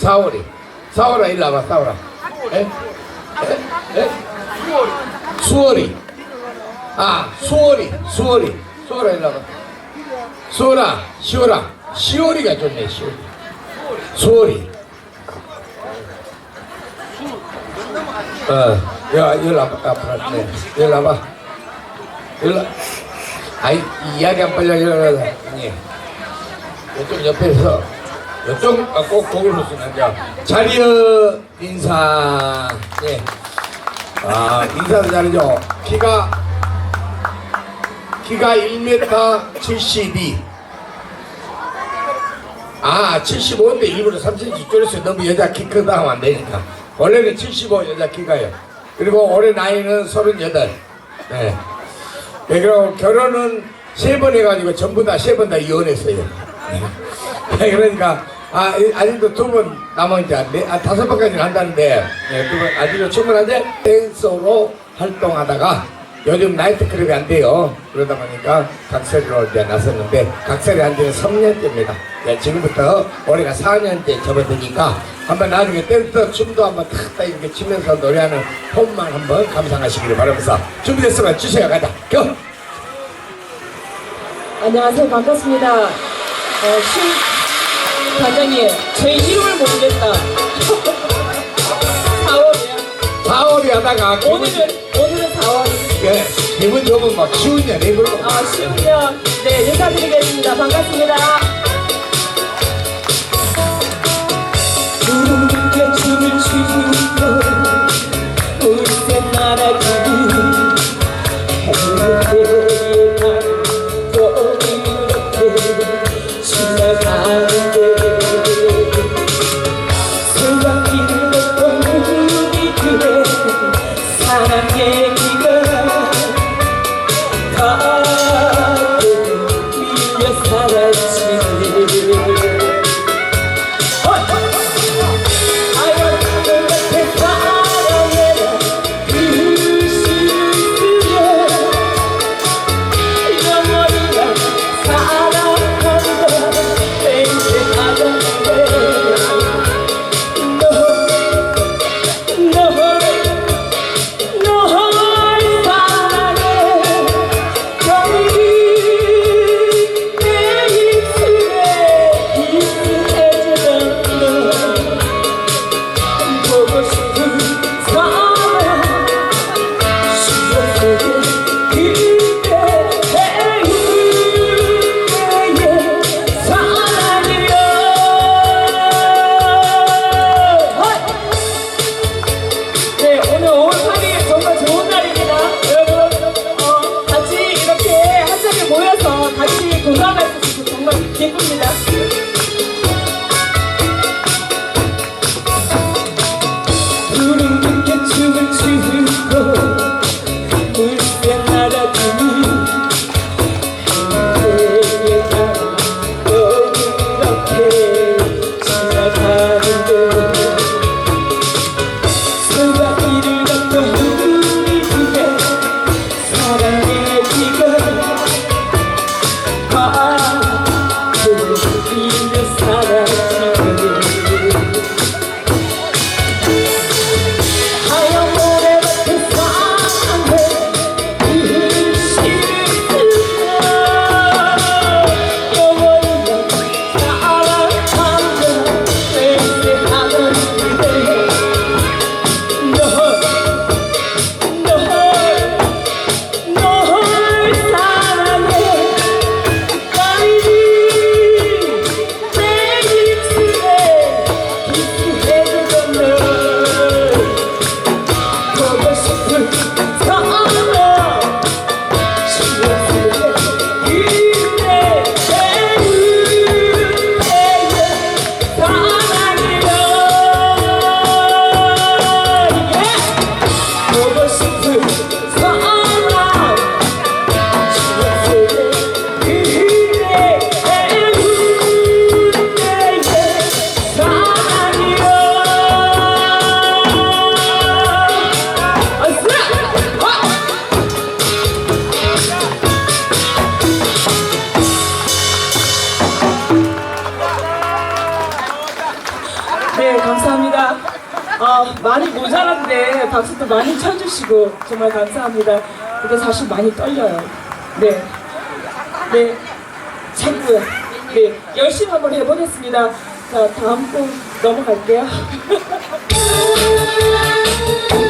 4월이. 4월아, 일로 와봐, 4월아. 에? 에? 에? 수월이. 아, 수월이, 수월이. 수월아, 일로 와봐. 수월아, 시월아. 시월이가 좋네, 시월이. 수월이. 어, 야, 일로 와봐, 앞으로. 네, 일로 와봐. 일로 아이, 이야기 안 빨리 하려고 예. 이쪽 옆에서 이쪽 아, 꼭 놓으시면 자 자리어 인사. 예. 아 인사도 잘하죠. 키가 키가 1m 72 아 75인데 일부러 3cm 줄였어요. 너무 여자 키 크다 하면 안 되니까. 원래는 75 여자 키가요. 그리고 올해 나이는 38 네. 네, 그리고 결혼은 세 번 해가지고 전부 다 세 번 다 이혼했어요. 네, 그러니까 아 이- 아직도 두 번 남아있자 네, 아, 다섯 번까지는 한다는데 네, 두번 아직도 충분한데 댄서로 활동하다가 요즘 나이트클럽이 안 돼요. 그러다 보니까 각설이로 이제 나섰는데 각설이 한 지는 3년째입니다. 네, 지금부터 올해가 4년째 접어드니까 한번 나중에 댄서 춤도 한번 탁딱 이렇게 치면서 노래하는 폼만 한번 감상하시기를 바라면서 준비됐으면 주세요 가자 고! 안녕하세요. 반갑습니다. 어, 신 과장님, 제 이름을 모르겠다. 4월이야. 4월이 하다가 오늘은, 오늘은 4월. 예, 기분 좋으면 막 추우냐 내불고 아, 쉬우면, 네, 인사드리겠습니다. 반갑습니다. 주시고 정말 감사합니다. 근데 사실 많이 떨려요. 네. 네. 자꾸요. 네. 열심히 한번 해보겠습니다. 자, 다음 곡 넘어갈게요.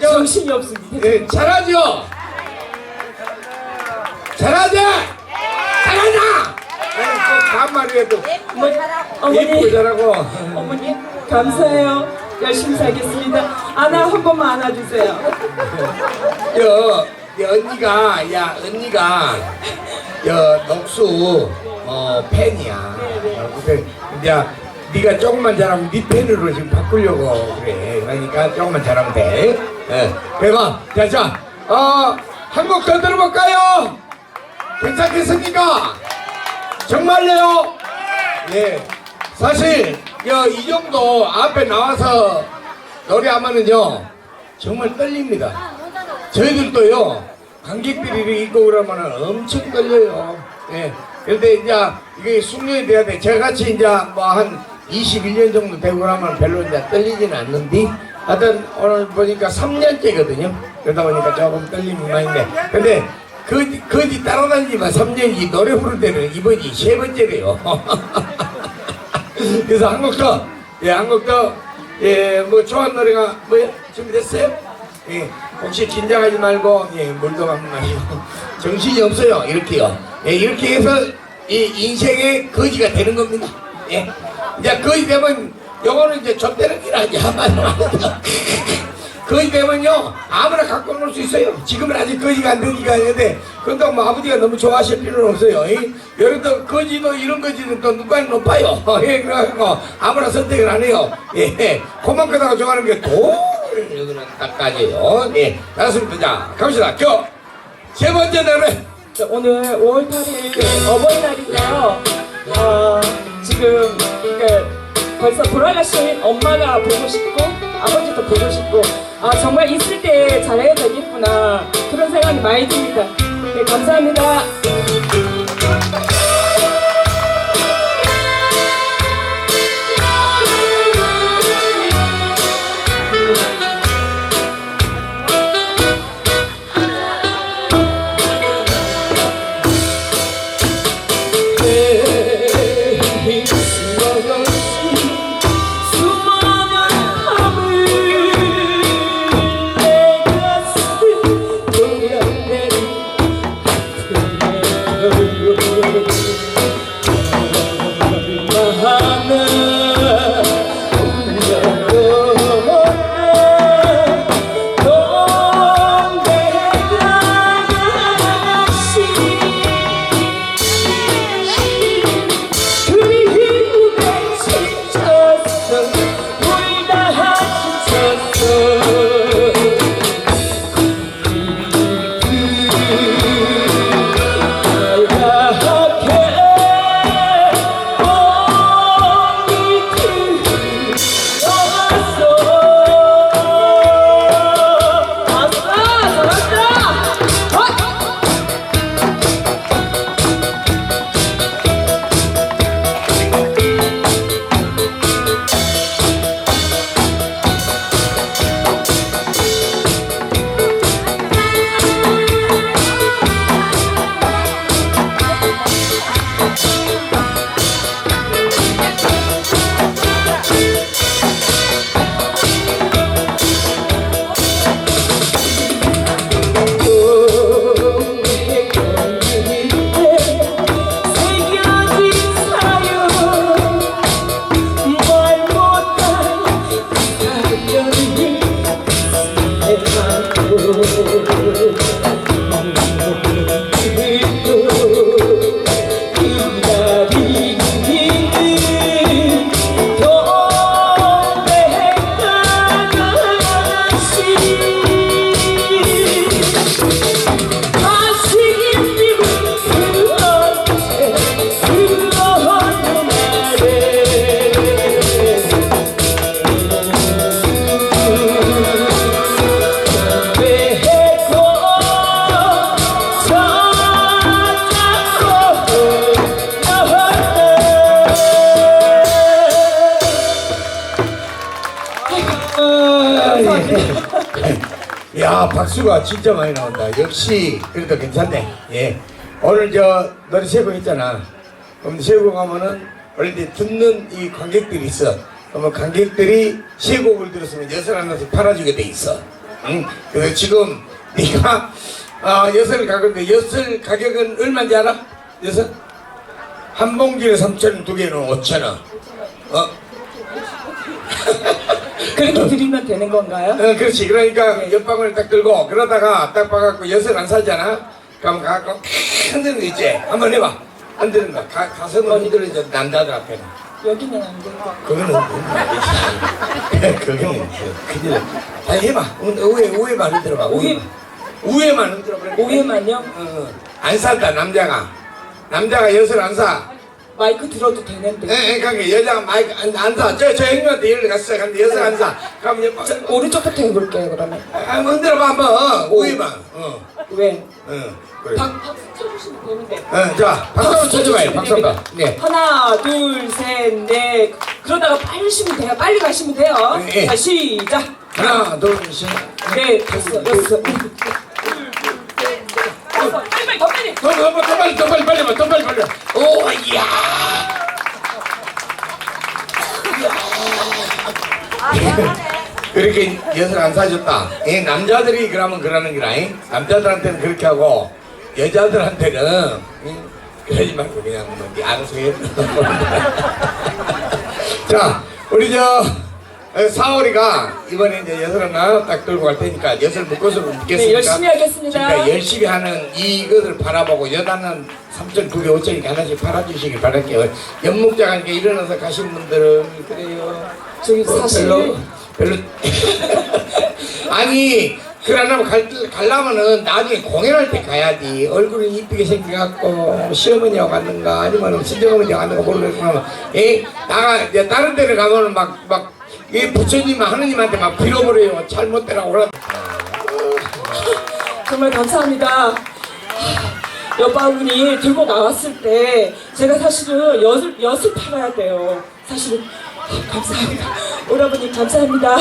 정신이 없습니다. 예, 잘하죠? 잘하지? 잘하냐? 꼭 반말이라도 어머니, 잘하고. 어머니, 감사해요. 열심히 살겠습니다. 안아 한 번만 안아주세요. 여, 여 언니가, 야, 언니가, 여, 녹수, 어, 팬이야. 어, 근데, 이제, 네가 조금만 잘하면 네 팬으로 지금 바꾸려고 그래. 그러니까 조금만 잘하면 돼. 예. 그리고, 자, 자, 어, 한곡 더 들어볼까요? 괜찮겠습니까? 정말요? 예. 사실, 여, 이 정도 앞에 나와서 노래하면은요, 정말 떨립니다. 저희들도요 관객들이 있고 그러면 엄청 떨려요. 예. 그런데 이제 이게 숙련이 돼야 돼. 저같이 이제 뭐한 21년 정도 되고 나면 별로 이제 떨리지는 않는데 하여튼 오늘 보니까 3년째거든요. 그러다 보니까 조금 떨림이 많은데 근데 그, 거지 따라다니지만 3년이 노래 부를 때는 이번이 세 번째래요. 그래서 한국 더, 예, 한국 더, 예, 뭐 좋아하는 노래가 뭐야? 준비됐어요? 예, 혹시 긴장하지 말고 예, 물도 막 마시고 정신이 없어요 이렇게요. 예, 이렇게 해서 이 인생의 거지가 되는 겁니다. 예, 이제 거지 되면 요거는 이제 기라 이제 한마디로 거지 되면요 아무나 갖고 놀 수 있어요. 지금은 아직 거지가 안 되니까 하는데 그런다고 뭐 아버지가 너무 좋아하실 필요는 없어요. 이 여러분들 거지도 이런 거지는 또 누가 높아요. 예, 그래가지고 아무나 선택을 안 해요. 예, 고만크다가 좋아하는 게 돌. 여기는 딱까지요. 예, 알았습니다. 자, 갑시다. 겨. 세 번째. 자, 오늘 5월 8일 어버이날인데요. 어, 지금 그러니까 벌써 돌아가신 엄마가 보고 싶고 아버지도 보고 싶고 아 정말 있을 때 잘해야 되겠구나 그런 생각이 많이 듭니다. 네 감사합니다. 야, 박수가 진짜 많이 나온다. 역시 그래도 괜찮네. 예. 오늘 저 노래 세곡 있잖아. 그럼 세곡 가면은 원래 듣는 이 관객들이 있어. 그러면 관객들이 세 곡을 들었으면 여섯 하나씩 팔아주게 돼 있어. 응? 그래서 지금 네가 아, 여섯 가격인데 여섯 가격은 얼마인지 알아? 여섯? 한 봉지에 3천 두 개는 5천 원. 어? 그렇게 드리면 되는 건가요? 어, 그렇지. 그러니까 옆방울 딱 들고 그러다가 딱 봐갖고 엿을 안 사잖아. 그럼 가갖고 흔드는 거 있지. 한번 해봐. 흔드는 거. 가, 가슴을 흔들어줘 남자들 앞에는. 여기는 안 되고 그거는 그거는 큰일 나. 다 해봐. 우에 우에 만 흔들어봐. 우에만. 우에만 흔들어. 어, 어. 안 산다 남자가. 남자가 엿을 안 사. 마이크 들어도 되는데 예, 예, 그러니까 여자가 마이크 사. 저, 저 형님한테 예를 갔어. 근데 엿을 안 사. 그럼 옆 자, 오른쪽부터 해볼게요 그러면 아, 한번 흔들어봐 한번. 우에만. 어. 왜? 어. 그래. 박, 박수 쳐주시면 되는데 어, 자, 박수 한번 쳐줘봐요, 박수 한 번. 네. 하나 둘 셋 넷 그러다가 빨리 쉬면 돼요 빨리 가시면 돼요 네. 자 시작 하나, 둘, 셋. 네 됐어 여섯 다섯 빨리 더 더, 더, 빨리, 더 빨리, 빨리, 더 빨리, 빨리. 오, 이야. 그러니까 그렇게 엿을 안 사줬다. 예, 남자들이 그러면 그러는 거라. 잉? 남자들한테는 그렇게 하고 여자들한테는 응? 그러지 말고 그냥 뭐네 알아서 해. 자, 우리 저 어, 사월이가 이번에 이제 엿을 하나 딱 들고 갈 테니까 엿을 묶어서 묶겠습니까? 네, 열심히 하겠습니다. 그러니까 열심히 하는 이것을 바라보고 여단은 3,900, 5,000개 하나씩 팔아주시길 바랄게요. 연목장 하니까 일어나서 가신 분들은 그래요. 저기 뭐 사실 별로 별로 아니 그러려면 갈, 가려면은 나중에 공연할 때 가야지 얼굴이 이쁘게 생겨갖고 시어머니하고 갔는가 아니면 친정어머니하고 갔는가 모르겠지만 에 나가 이제 다른 데를 가면은 막 막 이 부처님 하느님한테 막 빌어버려요 잘못되라고 그러 정말 감사합니다. 여바분이 들고 나왔을 때 제가 사실은 엿을, 엿을 팔아야 돼요. 사실은 감사합니다. 오라버니 감사합니다.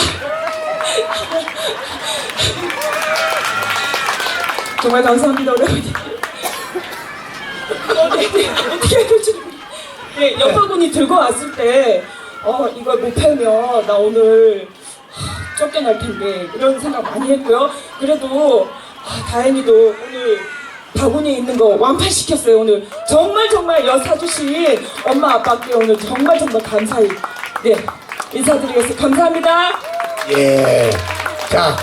정말 감사합니다, 오라버니. 어, 네, 네, 어떻게 해야 될지. 네, 여바분이 들고 왔을 때 어, 이걸 못 팔면 나 오늘 하, 쫓겨날 텐데 이런 생각 많이 했고요. 그래도 아, 다행히도 오늘 바구니에 있는 거 완판시켰어요. 오늘 정말 정말 여 사주신 엄마 아빠께 오늘 정말 정말 감사히 네 인사드리겠습니다. 감사합니다. 예. 자,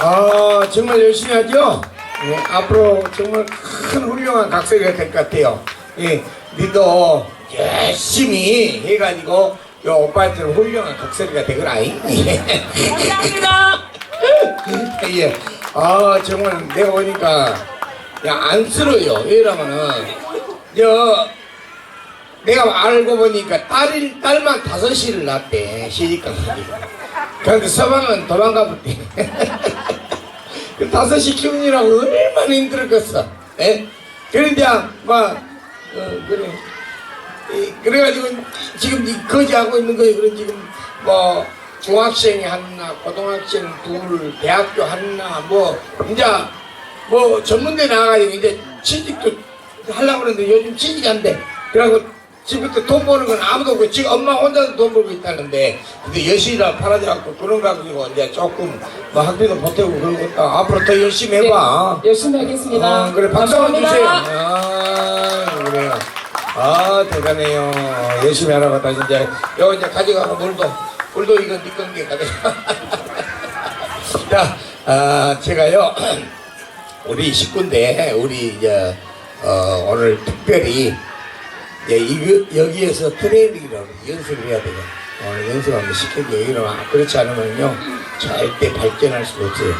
어, 정말 열심히 하죠? 예, 앞으로 정말 큰 훌륭한 각설이가 될것 같아요. 예, 니도 열심히 해가지고, 요 오빠처럼 훌륭한 각설이가 되거라. 예. 감사합니다. 예. 아, 정말 내가 보니까, 야, 안쓰러워요. 왜냐면은, 저, 내가 알고 보니까 딸이, 딸만 다섯이를 낳았대. 시집가서. 그런데 서방은 도망가 버렸대. 그 다섯이 키우느라고 얼마나 힘들었겠어. 예? 그런데, 막, 어, 그래. 이, 그래가지고 지금 이 거지하고 있는 거예요. 그런 지금 뭐 중학생이 하나, 고등학생 둘, 대학교 하나, 뭐 이제 뭐 전문대 나가가지고 이제 취직도 하려고 그러는데 요즘 취직이 안 돼. 그래갖고 지금부터 돈 버는 건 아무도 없고 지금 엄마 혼자서 돈 벌고 있다는데 근데 여실이라 팔아져갖고 그런 거 가지고 이제 조금 뭐 학비도 보태고 그런 것도 앞으로 더 열심히 해봐. 네, 열심히 하겠습니다. 어, 그래 박수 한번 주세요. 감사합니다. 아 그래요. 아 대단해요. 열심히 하라고 다 진짜. 요 이제 가져가고 물도 물도 이거 네 건게 가져가. 자, 아 제가요 우리 식구인데 우리 이제 어, 오늘 특별히 이제 이거 여기에서 트레이닝이라고 연습을 해야 돼요. 오늘 연습 한번 시켜줘요. 이러면 그렇지 않으면요 절대 발전할 수가 없어요.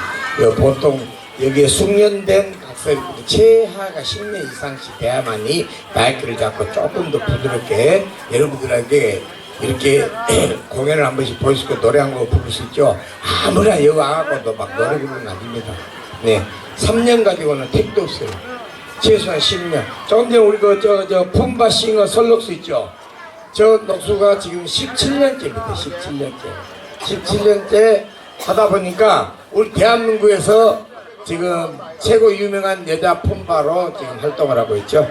요 보통 여기에 숙련된 각설이 최하가 10년 이상씩 돼야만이 마이크를 잡고 조금 더 부드럽게 여러분들에게 이렇게 공연을 한 번씩 보실 거 노래 한 곡 부를 수 있죠. 아무나 여기 와갖고도 막 노래 부르는 거 아닙니다. 네. 3년 가지고는 택도 없어요. 최소한 10년. 조금 전에 우리 그, 저, 저, 폼바 싱어 설록수 있죠? 저 녹수가 지금 17년째입니다. 17년째. 17년째 하다 보니까 우리 대한민국에서 지금 최고 유명한 여자 폼바로 지금 활동을 하고 있죠.